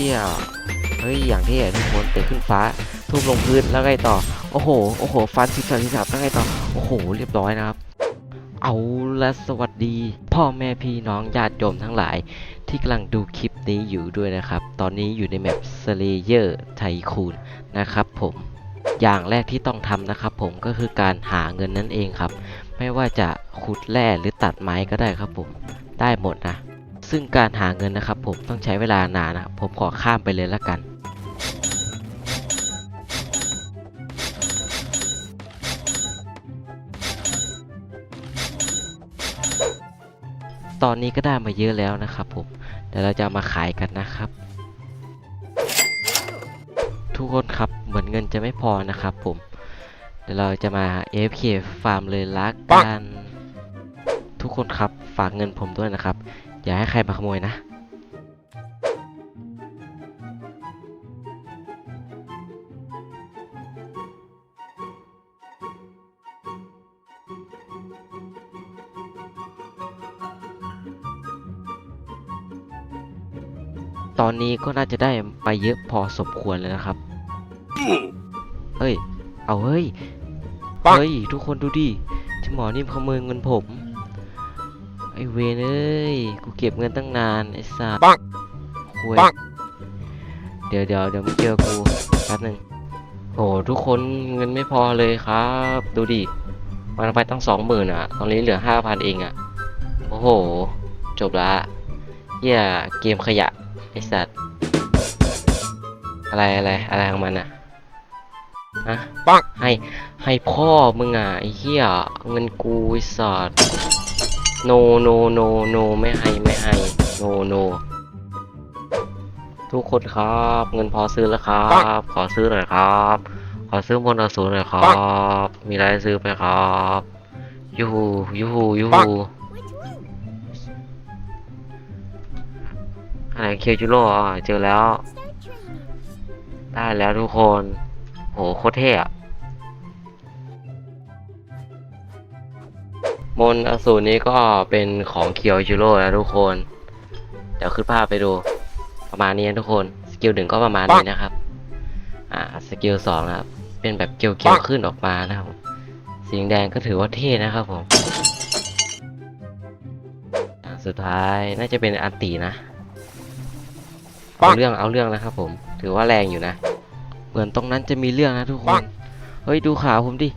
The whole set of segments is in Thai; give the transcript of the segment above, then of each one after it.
ชี่ยเฮ้ยอย่างที่เห็นทุกคนเตะขึ้นฟ้าทุบลงพื้นแล้วไงต่อโอ้โหโอ้โหฟันสิบสามสิบสามแล้วไงต่อโอ้โห เรียบร้อยนะครับ เอาละสวัสดี พ่อแม่พี่น้องญาติโยมทั้งหลาย ที่กำลังดูคลิปนี้อยู่ด้วยนะครับ ตอนนี้อยู่ในแมป Slayer Tycoon นะครับผมอย่างแรกที่ต้องทำนะครับผมก็คือการหาเงินนั่นเองครับ ไม่ว่าจะขุดแร่หรือตัดไม้ก็ได้ครับผม ได้หมดนะ ซึ่งการหาเงินนะครับผมต้องใช้เวลานานนะครับผมขอข้ามไปเลยละกัน ตอนนี้ก็ได้มาเยอะแล้วนะครับผมเดี๋ยวเราจะเอามาขายกันนะครับ ทุกคนครับเหมือนเงินจะไม่พอนะครับผมเดี๋ยวเราจะมา AFK ฟาร์มเลยละกัน ทุกคนครับฝากเงินผมด้วยนะครับ อย่าให้ใครมาขโมยนะ ตอนนี้ก็น่าจะได้ไปเยอะพอสมควรเลยนะครับ เฮ้ย เอาเฮ้ยปังเฮ้ย ทุกคนดูดิเจ้าหมอนี่ขโมยเงินผม ไอเวนเอ้ย กูเก็บเงินตั้งนาน ไอ้สัสปังคุยปังเดี๋ยวเดี๋ยวเดี๋ยวมึงเจอกูแป๊บหนึ่งโอ้ทุกคนเงินไม่พอเลยครับ ดูดิมันไปตั้งสองหมื่นอะ ตอนนี้เหลือห้าพันเองอะ โอ้โห จบละเหี้ย่เกมขยะ ไอสัตว์ อะไรอะไรอะไรของมันอะฮะปังให้ให้พ่อมึงอะไอ้เหี้ยเงินกูไอ้สัตว์ no no no no ไม่ให้ไม่ให้ no no ทุกคนครับ เงินพอซื้อแล้วครับ ขอซื้อหน่อยครับ ขอซื้อมนต์อสูรหน่อยครับ มีอะไรซื้อไหมครับยูฮูยูฮูยูฮูอะไรเคียวจูโร่อะเจอแล้ว ได้แล้วทุกคน โหโคตรเท่อะ มนอสูรนี้ก็เป็นของเคียวจูโร่นะทุกคน เดี๋ยวขึ้นภาพไปดู ประมาณนี้นะทุกคน สกิลหนึ่งก็ประมาณนี้นะครับ อ่า สกิลสองนะครับ เป็นแบบเกลียวขึ้นออกมานะครับสีแดงก็ถือว่าเท่นะครับผม สุดท้ายน่าจะเป็นอันตีนะเอาเรื่องเอาเรื่องนะครับผม ถือว่าแรงอยู่นะ เหมือนตรงนั้นจะมีเรื่องนะทุกคน เฮ้ยดูขาผมดิ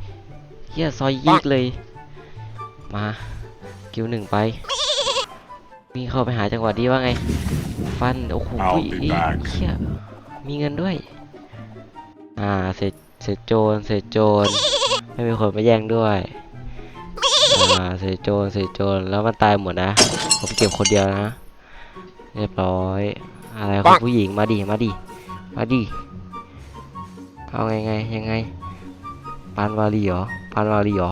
เฮียซอยยีกเลย มากิวหนึ่งไปมีเข้าไปหาจังหวะดีว่าไง ฟัน โอ้โห I'll be เอ้ย back เฮียมีเงินด้วย อ่า เสร็จเสร็จโจรเสร็จโจรไม่มีคนมาแย่งด้วย อ่า เสร็จโจรเสร็จโจรแล้วมันตายหมดนะ ผมเก็บคนเดียวนะ เรียบร้อย อะไรของผู้หญิงมาดิมาดิมาดิเอาไงไงยังไงปานวาลีเหรอปานวาลีเหรอ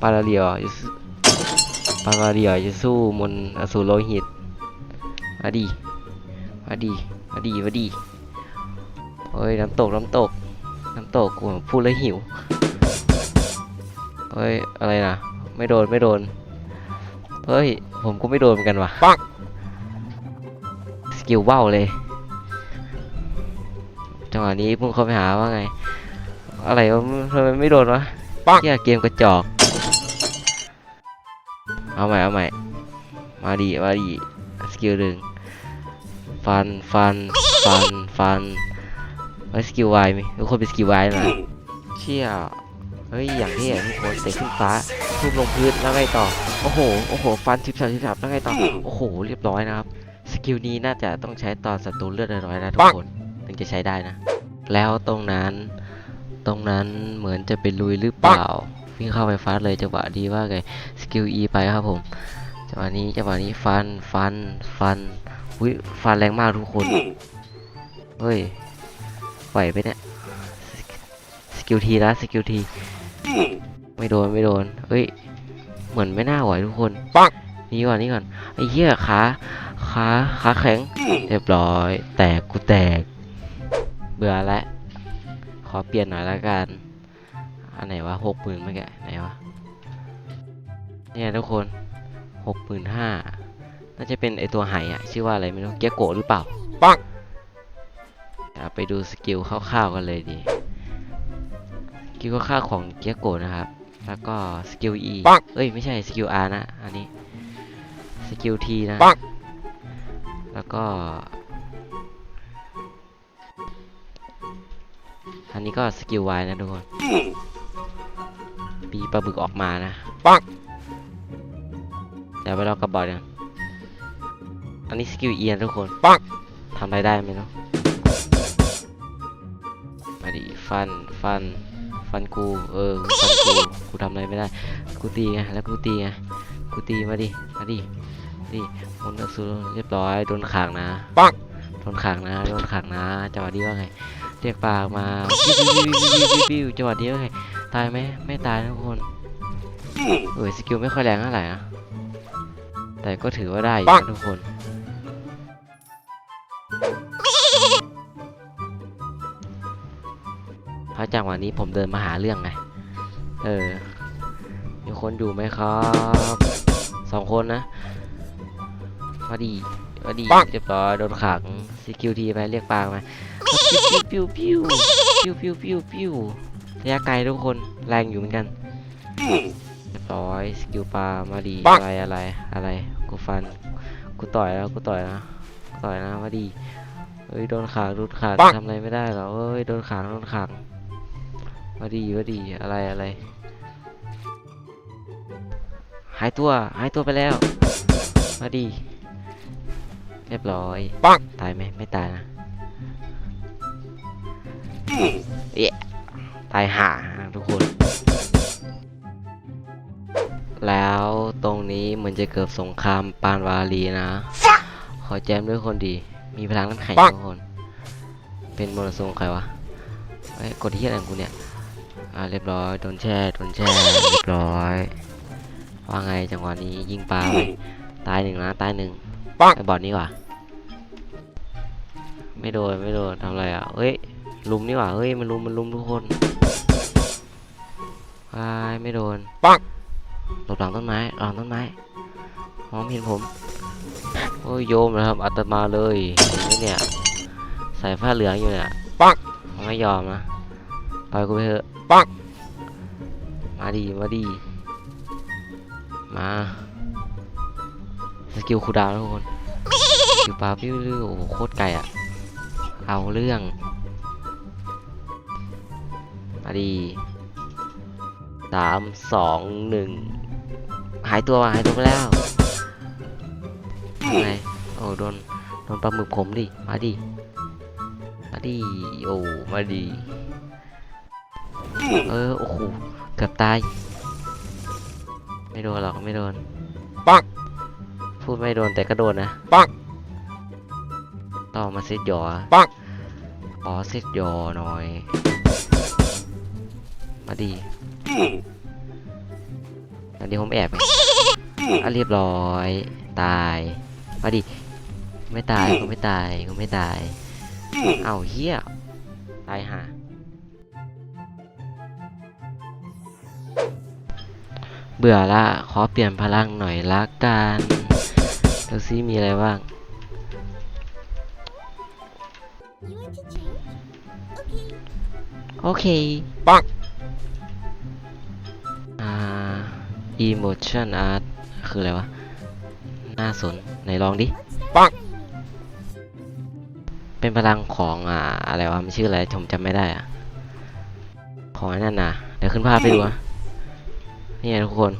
ปานวาลีเหรอจะสู้ ปานวาลีเหรอจะสู้มนต์อสูรโลหิตมาดิมาดิมาดิมาดิเฮ้ยน้ำตกน้ำตกน้ำตกกูพูดแล้วหิวเฮ้ยอะไรนะไม่โดนไม่โดนเฮ้ยผมก็ไม่โดนเหมือนกันว่ะปังสกิลเบ้าเลยจังหวะนี้พุ่งเข้าไปหาว่าไง อะไรวะทำไมไม่โดนวะปังเฮียเกมกระจอก เอาใหม่เอาใหม่ มาดีมาดีสกิลหนึ่งฟันฟันฟันฟันไว้สกิลวายมีทุกคนเป็นสกิลวายนะเชี่ยเฮ้ยอย่างที่เห็นทุกคนเตะขึ้นฟ้าทุบลงพื้นแล้วไงต่อโอ้โหโอ้โหฟันสิบสามสิบสามแล้วไงต่อโอ้โหเรียบร้อยนะครับสกิลนี้น่าจะต้องใช้ตอนศัตรูเลือดน้อยๆนะทุกปังคนถึงจะใช้ได้นะ แล้วตรงนั้น ตรงนั้นเหมือนจะเป็นลุยหรือเปล่า วิ่งเข้าไปฟาดเลยจังหวะดีว่าไงสกิล E ไปครับผมจังหวะนี้จังหวะนี้ฟันฟันฟันอุ้ยฟันแรงมากทุกคนเฮ้ยไหวไปเนี่ยสกิลทีนะสกิลทีไม่โดนไม่โดนเฮ้ยเหมือนไม่น่าไหวทุกคนปังนี่ก่อนนี่ก่อนไอ้เหี้ยขาขาขาแข็งเรียบร้อย แตกกูแตก เบื่อแล้วขอเปลี่ยนหน่อยละกัน อันไหนวะหกหมื่นเมื่อกี้ไหนวะเนี่ยทุกคนหกหมื่นห้าน่าจะเป็นไอตัวไหอะชื่อว่าอะไรไม่รู้เกียโกะหรือเปล่าปังดี๋ยวไปดูสกิลคร่าวๆกันเลยดีสกิลคร่าวๆของเกียโกะนะครับ แล้วก็สกิล E ปังเอ้ยไม่ใช่สกิล R นะอันนี้สกิล T นะปังแล้วก็ อันนี้ก็สกิล Y นะทุกคน ปีปลาบึกออกมานะปังเดี๋ยวไปลองกับบอร์ดกันอันนี้สกิล E นะทุกคนปังทำอะไรได้ไหมเนาะมาดิฟันฟันฟันกูเออฟันกูกูทำอะไรไม่ได้กูตีไงแล้วกูตีไงกูตีมาดิมาดิมาดิมนต์สูเรียบร้อยโดนขังนะปังโดนขังนะโดนขังนะจังหวะนี้ว่าไงเรียกปากมาปิ้วปิ้วปิ้วปิ้วปิ้วปิ้วจังหวะนี้ว่าไง ตายไหมไม่ตายนะทุกคนเออสกิลไม่ค่อยแรงเท่าไหร่นะแต่ก็ถือว่าได้อยู่นะทุกคนเพราะจังหวะนี้ผมเดินมาหาเรื่องไงเออมีคนอยู่ไหมครับสองคนนะมาดีมาดีปังเรียบร้อยโดนขังสกิลทีไปเรียกปลามาปิ้วปิ้วปิ้วปิ้วปิ้วปิ้วปิ้ว ระยะไกลทุกคนแรงอยู่เหมือนกันเรียบร้อยสกิลปลามาดีปังอะไรอะไรอะไรกูฟันกูต่อยแล้วกูต่อยนะกูต่อยนะมาดีเอ้ยโดนขังโดนขังปังทำอะไรไม่ได้หรอกเอ้ยโดนขังโดนขังมาดีมาดีอะไรอะไร หายตัวหายตัวไปแล้วมาดี เรียบร้อยปังตายไหมไม่ตายนะเอ๊ะ ตายห่าทุกคน แล้วตรงนี้เหมือนจะเกิดสงครามปานวาลีนะ ขอแจมด้วยคนดี มีพลังน้ำแข็งปังทุกคน เป็นมรสุมใครวะเอ้ยกดที่อะไรของกูเนี่ย อ่าเรียบร้อยโดนแช่โดนแช่เรียบร้อย ว่าไงจังหวะนี้ยิงปลาไปตายหนึ่งนะตายหนึ่งปังไอ้บอดนี่หว่าไม่โดนไม่โดนทำอะไรอะเฮ้ยลุมนี่หว่าเฮ้ยมันลุมมันลุมทุกคน วายไม่โดน ปังหลบหลังต้นไม้หลังต้นไม้มองไม่เห็นผม โอ้ยโยมนะครับอัตมาเลยเห็นไหมเนี่ย ใส่ผ้าเหลืองอยู่เนี่ย ปังผมไม่ยอมนะปล่อยกูไปเถอะ ปังมาดีมาดีมาสกิลคูลดาวน์นะทุกคนสกิลปลาปิ้วๆโอ้โหโคตรไกลอะ เอาเรื่องมาดี สามสองหนึ่งหายตัวว่ะหายตัวไปแล้วไงโอ้โดนโดนปลาหมึกผมดิมาดิมาดิโอ้มาดิเออโอ้โหเกือบตาย ไม่โดนหรอกไม่โดนปังพูดไม่โดนแต่ก็โดนนะปังต่อมาเซตหยอปังอ๋อเซตหยอหน่อย มาดี อันนี้ผมแอบไงอะเรียบร้อย ตาย มาดิ ไม่ตายก็ไม่ตายก็ไม่ตาย เอ้าเฮียตายห่าเบื่อละ ขอเปลี่ยนพลังหน่อยละกันดูซิมีอะไรบ้าง You want to change? Okay. โอเค ปัง emotion art คืออะไรวะ น่าสน ไหนลองดิ ปัง เป็นพลังของอ่าอะไรวะ มันชื่ออะไร ผมจำไม่ได้อะของไอ้นั่นนะเดี๋ยวขึ้นภาพไปดูนะนี่ไงทุกคน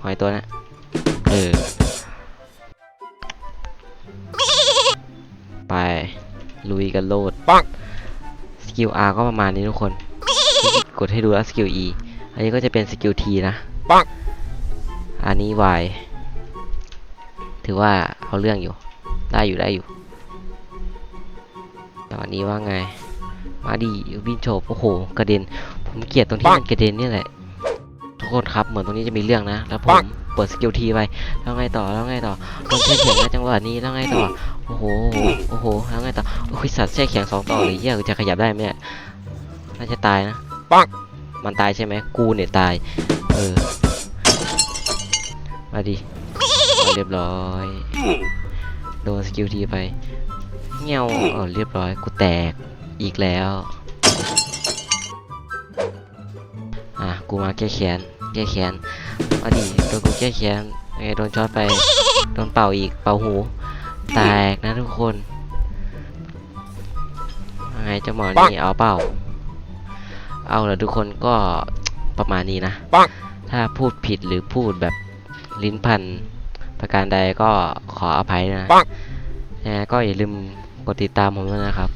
หอยตัวเนี้ยเออ ไป ลุยกันโลด ปัง สกิล R ก็ประมาณนี้ทุกคน กดให้ดูแล้วสกิล E อันนี้ก็จะเป็นสกิล T นะ ปัง อันนี้ Y ถือว่าเอาเรื่องอยู่ ได้อยู่ได้อยู่ตอนนี้ว่าไง มาดีวินโฉบโอ้โห กระเด็น ผมเกลียดตรงที่ปังมันกระเด็นนี่แหละ ทุกคนครับ เหมือนตรงนี้จะมีเรื่องนะ แล้วผปัมงเปิดสกิลทีไป แล้วไงต่อ แล้วไงต่อโดนแช่แข็งนะจังหวะนี้ แล้วไงต่อ โอ้โห โอ้โห แล้วไงต่อ โอ้ยสัตว์แช่แข็งสองต่อเลยเหี้ยกูจะขยับได้ไหมเนี่ยน่าจะตายนะปังมันตายใช่ไหม กูเนี่ยตาย เออ มาดิเอาเรียบร้อย โดนสกิลทีไปเงี้ยวเออเรียบร้อย กูแตกอีกแล้ว อะ กูมาแก้แค้นแก้แค้นมาดิโดนกูแก้แค้นไงโดนช็อตไป โดนเป่าอีก เป่าหู แตกนะทุกคนยังไงเจ้าหมอนี่เอาเป่า เอาละทุกคนก็ประมาณนี้นะปังถ้าพูดผิดหรือพูดแบบ ลิ้นพันประการใดก็ขออภัยนะปังยังไงก็อย่าลืมกดติดตามผมด้วยนะครับ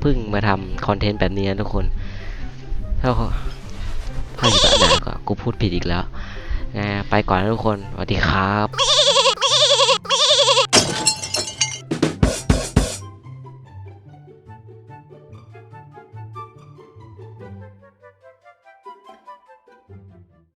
เพิ่งมาทำคอนเทนต์แบบนี้นะทุกคนถ้าถ้าอยู่แบบไหนก็กูพูดผิดอีกแล้วยังไงไปก่อนนะทุกคนสวัสดีครับ